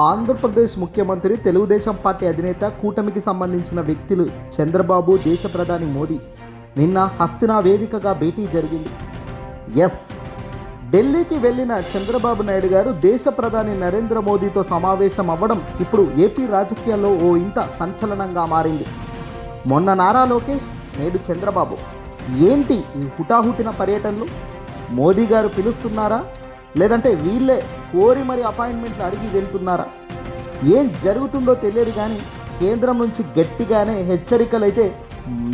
ఆంధ్రప్రదేశ్ ముఖ్యమంత్రి తెలుగుదేశం పార్టీ అధినేత కూటమికి సంబంధించిన వ్యక్తులు చంద్రబాబు దేశ ప్రధాని మోదీ. నిన్న హస్తినా వేదికగా భేటీ జరిగింది. ఎస్. ఢిల్లీకి వెళ్ళిన చంద్రబాబు నాయుడు గారు దేశ ప్రధాని నరేంద్ర మోదీతో సమావేశం అవ్వడం ఇప్పుడు ఏపీ రాజకీయాల్లో ఓ ఇంత సంచలనంగా మారింది. మొన్న నారా లోకేష్ నేడు చంద్రబాబు. ఏంటి ఈ హుటాహుటిన పర్యటనలు? మోదీ గారు పిలుస్తున్నారా? లేదంటే వీళ్ళే కోరి మరి అపాయింట్మెంట్లు అడిగి వెళ్తున్నారా? ఏం జరుగుతుందో తెలియదు కానీ కేంద్రం నుంచి గట్టిగానే హెచ్చరికలు అయితే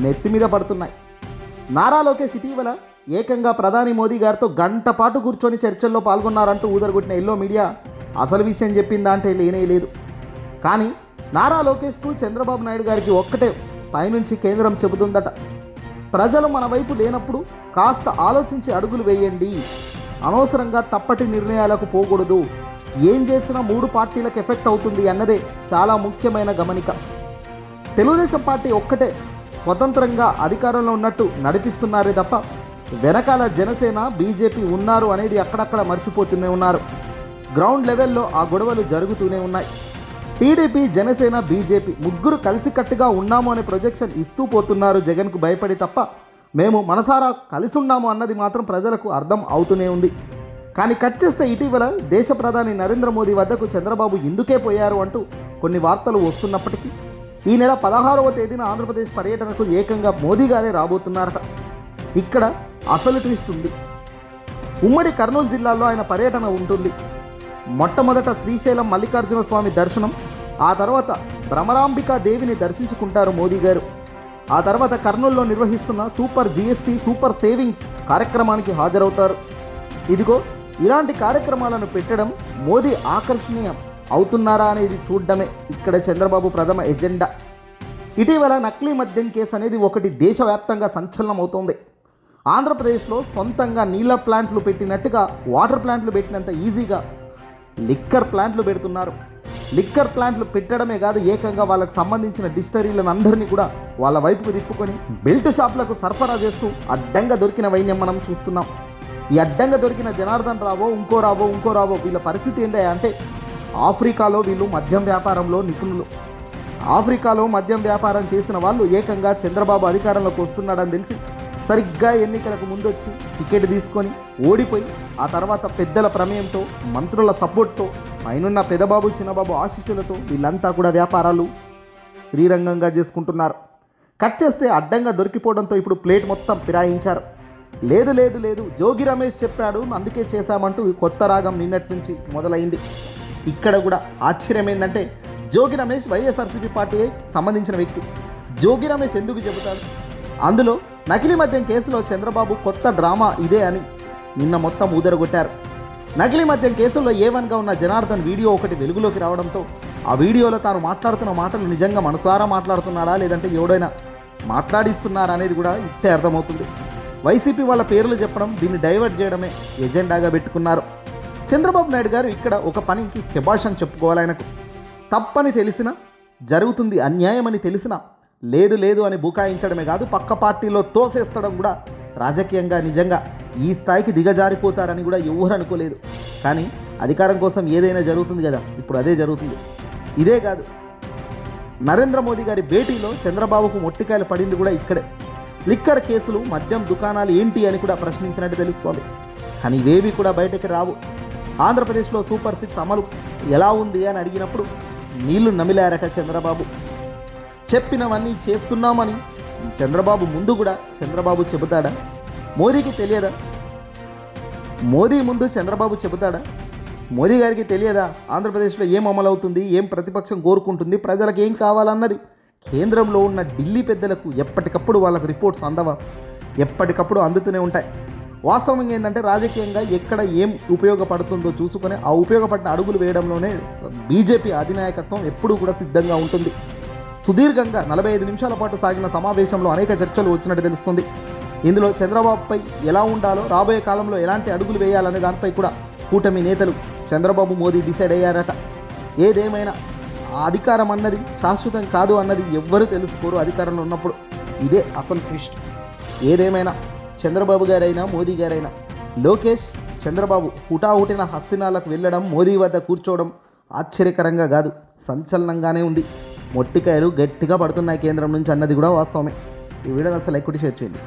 నెత్తి మీద పడుతున్నాయి. నారా లోకేష్ ఇటీవల ఏకంగా ప్రధాని మోదీ గారితో గంట పాటు కూర్చొని చర్చల్లో పాల్గొన్నారంటూ ఊదరగొట్టిన ఎల్లో మీడియా అసలు విషయం చెప్పిందా అంటే లేనే లేదు. కానీ నారా లోకేష్కు చంద్రబాబు నాయుడు గారికి ఒక్కటే పైనుంచి కేంద్రం చెబుతుందట. ప్రజలు మన వైపు లేనప్పుడు కాస్త ఆలోచించి అడుగులు వేయండి. అనవసరంగా తప్పటి నిర్ణయాలకు పోకూడదు. ఏం చేసినా మూడు పార్టీలకు ఎఫెక్ట్ అవుతుంది అన్నదే చాలా ముఖ్యమైన గమనిక. తెలుగుదేశం పార్టీ ఒక్కటే స్వతంత్రంగా అధికారంలో ఉన్నట్టు నడిపిస్తున్నారే తప్ప వెనకాల జనసేన బీజేపీ ఉన్నారు అనేది అక్కడక్కడ మర్చిపోతూనే ఉన్నారు. గ్రౌండ్ లెవెల్లో ఆ గొడవలు జరుగుతూనే ఉన్నాయి. టీడీపీ జనసేన బీజేపీ ముగ్గురు కలిసికట్టుగా ఉన్నాము అనే ప్రొజెక్షన్ ఇస్తూ పోతున్నారు జగన్కు భయపడి తప్ప మేము మనసారా కలిసి ఉన్నాము అన్నది మాత్రం ప్రజలకు అర్థం అవుతూనే ఉంది. కానీ కట్ చేస్తే ఇటీవల దేశ ప్రధాని నరేంద్ర మోదీ వద్దకు చంద్రబాబు ఎందుకే పోయారు అంటూ కొన్ని వార్తలు వస్తున్నప్పటికీ ఈ నెల పదహారవ తేదీన ఆంధ్రప్రదేశ్ పర్యటనకు ఏకంగా మోదీ గారే రాబోతున్నారట. ఇక్కడ అసలు ట్విస్ట్ ఉంది. ఉమ్మడి కర్నూలు జిల్లాలో ఆయన పర్యటన ఉంటుంది. మొట్టమొదట శ్రీశైలం మల్లికార్జున స్వామి దర్శనం ఆ తర్వాత భ్రమరాంబికా దేవిని దర్శించుకుంటారు మోదీ గారు. ఆ తర్వాత కర్నూలులో నిర్వహిస్తున్న సూపర్ జీఎస్టీ సూపర్ సేవింగ్స్ కార్యక్రమానికి హాజరవుతారు. ఇదిగో ఇలాంటి కార్యక్రమాలను పెట్టడం మోదీ ఆకర్షణీయం అవుతున్నారా అనేది చూడడమే ఇక్కడ చంద్రబాబు ప్రథమ ఎజెండా. ఇటీవల నకిలీ మద్యం కేసు అనేది ఒకటి దేశవ్యాప్తంగా సంచలనం అవుతోంది ఆంధ్రప్రదేశ్లో సొంతంగా నీళ్ళ ప్లాంట్లు పెట్టినట్టుగా వాటర్ ప్లాంట్లు పెట్టినంత ఈజీగా లిక్కర్ ప్లాంట్లు పెడుతున్నారు. లిక్కర్ ప్లాంట్లు పెట్టడమే కాదు ఏకంగా వాళ్ళకు సంబంధించిన డిస్టరీలను అందరినీ కూడా వాళ్ళ వైపుకు తిప్పుకొని బెల్ట్ షాప్లకు సరఫరా చేస్తూ అడ్డంగా దొరికిన వైన్యం మనం చూస్తున్నాం. ఈ అడ్డంగా దొరికిన జనార్దన్ రావో ఇంకో రావో ఇంకో రావో వీళ్ళ పరిస్థితి ఏంటంటే అంటే ఆఫ్రికాలో వీళ్ళు మద్యం వ్యాపారంలో నిపుణులు. ఆఫ్రికాలో మద్యం వ్యాపారం చేసిన వాళ్ళు ఏకంగా చంద్రబాబు అధికారంలోకి వస్తున్నాడని తెలిసి సరిగ్గా ఎన్నికలకు ముందొచ్చి టికెట్ తీసుకొని ఓడిపోయి ఆ తర్వాత పెద్దల ప్రమేయంతో మంత్రుల సపోర్ట్తో పైనున్న పెదబాబు చిన్నబాబు ఆశీస్సులతో వీళ్ళంతా కూడా వ్యాపారాలు శ్రీరంగంగా చేసుకుంటున్నారు. కట్ చేస్తే అడ్డంగా దొరికిపోవడంతో ఇప్పుడు ప్లేట్ మొత్తం ఫిరాయించారు. లేదు లేదు లేదు జోగి రమేష్ చెప్పాడు అందుకే చేశామంటూ ఈ కొత్త రాగం నిన్నటి నుంచి మొదలైంది. ఇక్కడ కూడా ఆశ్చర్యం ఏంటంటే జోగి రమేష్ వైఎస్ఆర్సీపీ పార్టీ సంబంధించిన వ్యక్తి. జోగి రమేష్ ఎందుకు చెబుతాడు అందులో నకిలీ మద్యం కేసులో చంద్రబాబు కొత్త డ్రామా ఇదే అని నిన్న మొత్తం ఊదరగొట్టారు. నకిలీ మద్యం కేసుల్లో ఏ వన్గా ఉన్న జనార్దన్ వీడియో ఒకటి వెలుగులోకి రావడంతో ఆ వీడియోలో తాను మాట్లాడుతున్న మాటలు నిజంగా మనసారా మాట్లాడుతున్నాడా లేదంటే ఎవడైనా మాట్లాడిస్తున్నారా అనేది కూడా ఇట్టే అర్థమవుతుంది. వైసీపీ వాళ్ళ పేర్లు చెప్పడం దీన్ని డైవర్ట్ చేయడమే ఎజెండాగా పెట్టుకున్నారు. చంద్రబాబు నాయుడు గారు ఇక్కడ ఒక పనికి శభాష్ అని చెప్పుకోవాలి ఆయనకు. తప్పని తెలిసిన జరుగుతుంది అన్యాయమని తెలిసినా లేదు లేదు అని బుకాయించడమే కాదు పక్క పార్టీలో తోసేస్తడం కూడా రాజకీయంగా నిజంగా. ఈ స్థాయికి దిగజారిపోతారని కూడా ఎవరు అనుకోలేదు. కానీ అధికారం కోసం ఏదైనా జరుగుతుంది కదా ఇప్పుడు అదే జరుగుతుంది. ఇదే కాదు నరేంద్ర మోదీ గారి భేటీలో చంద్రబాబుకు మొట్టికాయలు పడింది కూడా ఇక్కడే. లిక్కర్ కేసులు మద్యం దుకాణాలు ఏంటి అని కూడా ప్రశ్నించినట్టు తెలుస్తోంది. కానీ ఇవేవి కూడా బయటకు రావు. ఆంధ్రప్రదేశ్లో సూపర్ సిక్స్ అమలు ఎలా ఉంది అని అడిగినప్పుడు నీళ్ళు నమిలారట చంద్రబాబు. చెప్పినవన్నీ చేస్తున్నామని చంద్రబాబు ముందు కూడా చంద్రబాబు చెబుతాడా? మోదీకి తెలియదా? మోదీ ముందు చంద్రబాబు చెబుతాడా? మోదీ గారికి తెలియదా? ఆంధ్రప్రదేశ్లో ఏం అమలవుతుంది? ఏం ప్రతిపక్షం కోరుకుంటుంది? ప్రజలకు ఏం కావాలన్నది? కేంద్రంలో ఉన్న ఢిల్లీ పెద్దలకు ఎప్పటికప్పుడు వాళ్ళకు రిపోర్ట్స్ అందవా? ఎప్పటికప్పుడు అందుతూనే ఉంటాయి. వాస్తవం ఏంటంటే రాజకీయంగా ఎక్కడ ఏం ఉపయోగపడుతుందో చూసుకొని ఆ ఉపయోగపడిన అడుగులు వేయడంలోనే బీజేపీ అధినాయకత్వం ఎప్పుడూ కూడా సిద్ధంగా ఉంటుంది. సుదీర్ఘంగా నలభై ఐదు నిమిషాల పాటు సాగిన సమావేశంలో అనేక చర్చలు వచ్చినట్టు తెలుస్తుంది. ఇందులో చంద్రబాబుపై ఎలా ఉండాలో రాబోయే కాలంలో ఎలాంటి అడుగులు వేయాలనే దానిపై కూడా కూటమి నేతలు చంద్రబాబు మోదీ డిసైడ్ అయ్యారట. ఏదేమైనా ఆ అధికారం అన్నది శాశ్వతం కాదు అన్నది ఎవ్వరూ తెలుసుకోరు అధికారంలో ఉన్నప్పుడు. ఇదే అసలు ట్విస్ట్. ఏదేమైనా చంద్రబాబు గారైనా మోదీ గారైనా లోకేష్ చంద్రబాబు హుటాహుటిన హస్తినాలకు వెళ్ళడం మోదీ వద్ద కూర్చోవడం ఆశ్చర్యకరంగా కాదు. సంచలనంగానే ఉంది. మొట్టికాయలు గట్టిగా పడుతున్నాయి కేంద్రం నుంచి అన్నది కూడా వాస్తవమే. ఈ వీడియోని అసలు ఎక్కువ షేర్ చేయండి.